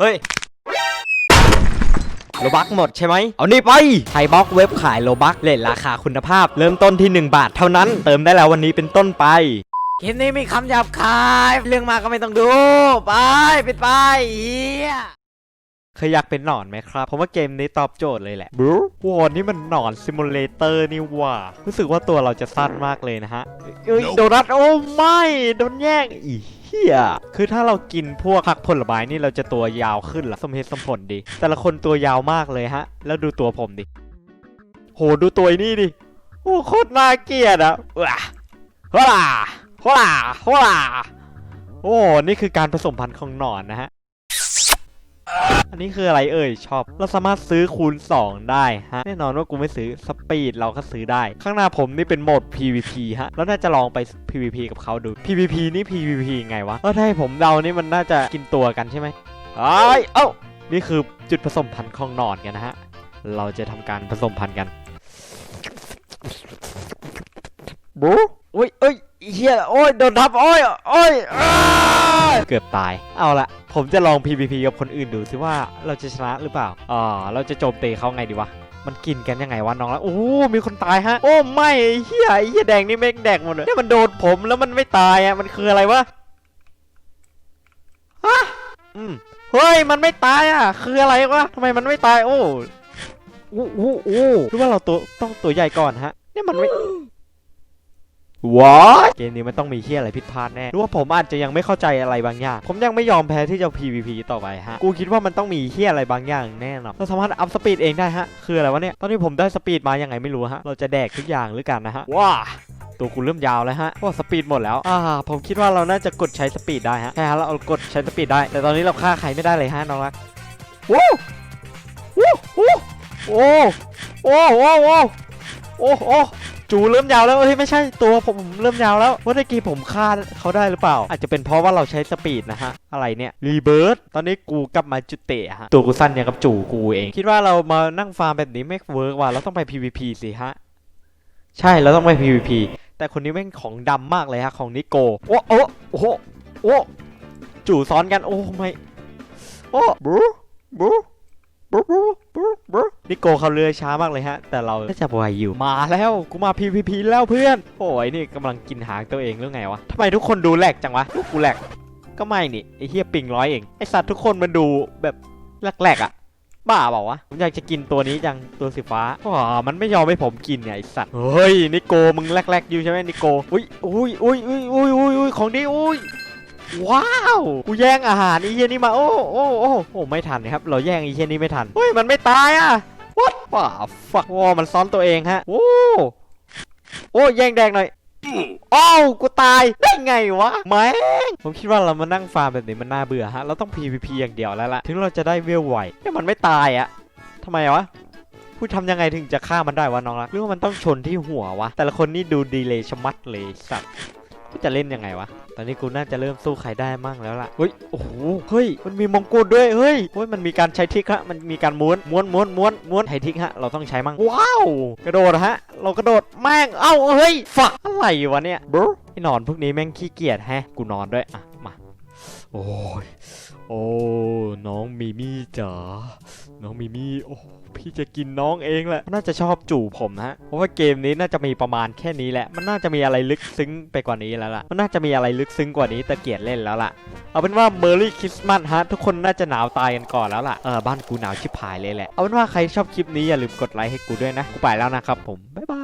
เฮ้ยโลบักหมดใช่ไหม เอานี่ไปไทยบล็อกเว็บขายโลบักเลทราคาคุณภาพ เริ่มต้นที่ 1 บาทเท่านั้น เติมได้แล้ววันนี้เป็นต้นไปคลิปนี้มีคำหยาบคาย เรื่องมากก็ไม่ต้องดู ไปปิดไปเฮียเคยอยากเป็นหนอนไหมครับผมว่าเกมนี้ตอบโจทย์เลยแหละบรูวอนนี่มันหนอนซิมูเลเตอร์นี่หว่า รู้สึกว่าตัวเราจะสั้นมากเลยนะฮะเอ้ยโดนัทโอ้ไม่โดนแย่งอี เฮียคือถ้าเรากินพวกผักผลไม้นี่เราจะตัวยาวขึ้นหรอสมเหตุสมผลดี แต่ละคนตัวยาวมากเลยฮะ แล้วดูตัวผมดิ โหดูตัวนี่ดิ โอ้โคตรน่าเกลียดอะว้าฮล่าฮล่าฮล่าโอ้ นี่คือการผสมพันธุ์ของหนอนนะฮะ อันนี้คืออะไรเอ่ยชอบ เราสามารถซื้อคูณ 2 ได้ฮะ แน่นอนว่ากูไม่ซื้อสปีดเราก็ซื้อได้ ข้างหน้าผมนี่เป็นโหมด PVP ฮะ แล้วน่าจะลองไป PVP กับเขาดู PVP นี่ PVP ไงวะเออถ้าให้ผมเดานี่มันน่าจะกินตัวกันใช่ไหมไอ้เอ้านี่คือจุดผสมพันธุ์ของนอนกันนะฮะ เราจะทำการผสมพันธุ์กันบูโอ้ยเอ้ยเฮียโอ้ยโดนทับโอ้ยโอ้ย เกือบตาย เอาละผมจะลอง PVP กับคนอื่นดูซิว่าเราจะชนะหรือเปล่าอ่าเราจะโจมตีเขาไงดีวะ มันกินกันยังไงวะน้องละโอ้ มีคนตายฮะ โอ้ไม่เฮียไอ้เฮียแดงนี่แม่งแดกหมดเลยเนี่ยมันโดนผมแล้วมันไม่ตายอะ มันคืออะไรวะ ฮะ อืม เฮ้ย มันไม่ตายอะ คืออะไรวะทำไมมันไม่ตาย โอ้อู้อู้อู้หรือว่าเราตัวต้องตัวใหญ่ก่อนฮะ เนี่ยมันไม่ ว้าเกมนี้มันต้องมีเฮียอะไรผิดพลาดแน่หรือว่าผมอาจจะยังไม่เข้าใจอะไรบางอย่าง ผมยังไม่ยอมแพ้ที่จะ PVP ต่อไปฮะ กูคิดว่ามันต้องมีเฮียอะไรบางอย่างแน่นอนเราสามารถอัพสปีดเองได้ฮะ คืออะไรวะเนี่ย ตอนนี้ผมได้สปีดมายังไงไม่รู้ฮะ เราจะแดกทุกอย่างหรือกันนะฮะ ว้าตัวกูเริ่มยาวแล้วฮะเพราะว่าสปีดหมดแล้ว อ่า ผมคิดว่าเราน่าจะกดใช้สปีดได้ฮะ ใช่ฮะ เรากดใช้สปีดได้ แต่ตอนนี้เราฆ่าใครไม่ได้เลยฮะน้องรักวู้วู้วู้โอ้โอ้โอ้โอ้โอ้โอ้ จูเริ่มยาวแล้วเฮ้ยไม่ใช่ตัวผมเริ่มยาวแล้วว่าตะกี้ผมฆ่าเขาได้หรือเปล่า อาจจะเป็นเพราะว่าเราใช้สปีดนะฮะ อะไรเนี่ยรีเบิร์ตตอนนี้กูกลับมาจุดเตะฮะตัวกูสั้นอย่างกับจูกูเอง คิดว่าเรามานั่งฟาร์มแบบนี้ไม่เวิร์กว่ะเราต้องไป PVP สิฮะ ใช่เราต้องไป PVP แต่คนนี้แม่งของดำมากเลยฮะของนิโกโอ้โอ้โอ้โหโอ้จู่ซ้อนกันโอ้ไม่โอ้บรูบ นิโกเขาเรือช้ามากเลยฮะ แต่เราน่าจะไหวอยู่มาแล้วกูมา PVP แล้วเพื่อน โอ้ยนี่กำลังกินหางตัวเองหรือไงวะทำไมทุกคนดูแหลกจังวะลูกกูแหลกก็ไม่นี่ไอเฮียปิงร้อยเองไอสัตว์ทุกคนมันดูแบบแหลกๆอะบ้าเปล่าวะผมอยากจะกินตัวนี้จังตัวสีฟ้าอ๋อมันไม่ยอมให้ผมกินเนี่ยไอสัตว์เฮ้ยนิโกมึงแรกๆอยู่ใช่ไหมนิโกอุ้ยอุ้ยอุ้ยอุ้ยอุ้ยอุ้ยอุ้ยของดีอุ้ย ว้าวกูแย่งอาหารไอเฮียนี่มาโอ้โอ้โอ้โอ้ไม่ทันครับ เราแย่งไอเฮียนี่ไม่ทันเฮ้ยมันไม่ตายอะ what ว้าฟักว้ามันซ้อนตัวเองฮะโอ้โอ้แย่งแดงหน่อยอ้าวกูตายได้ไงวะแม่งผมคิดว่าเรามานั่งฟาร์มแบบนี้มันน่าเบื่อฮะเราต้อง PVP อย่างเดียวแล้วล่ะถึงเราจะได้เวลไวแต่มันไม่ตายอะทำไมวะพูดทำยังไงถึงจะฆ่ามันได้วะน้องรักหรือว่ามันต้องชนที่หัววะแต่ละคนนี่ดูดีเลยชะมัดเลยสัตว์ กูจะเล่นยังไงวะ ตอนนี้กูน่าจะเริ่มสู้ใครได้มั่งแล้วล่ะ เฮ้ย โอ้โห เฮ้ย มันมีมงกุฎด้วย เฮ้ย เฮ้ย มันมีการใช้ทริกฮะ มันมีการม้วน ม้วน ม้วน ม้วน ม้วนใช้ทริกฮะ เราต้องใช้มั่ง ว้าว กระโดดฮะ เรากระโดดแม่ง เอ้า เฮ้ย ฝักอะไรวะเนี่ยบรไอ้หนอนพวกนี้แม่งขี้เกียจแฮะ กูนอนด้วย อะมา โอ้ยโอ้น้องมิมี่จ๋าน้องมิมี่โอ้พี่จะกินน้องเองแหละน่าจะชอบจู่ผมนะฮะเพราะว่าเกมนี้น่าจะมีประมาณแค่นี้แหละ มันน่าจะมีอะไรลึกซึ้งไปกว่านี้แล้วล่ะ มันน่าจะมีอะไรลึกซึ้งกว่านี้แต่เกียดเล่นแล้วล่ะ เอาเป็นว่าเมอร์รี่คริสต์มาสฮะ ทุกคนน่าจะหนาวตายกันก่อนแล้วล่ะ เออบ้านกูหนาวชิบหายเลยแหละ เอาเป็นว่าใครชอบคลิปนี้อย่าลืมกดไลค์ให้กูด้วยนะ กูไปแล้วนะครับผม บ๊ายบาย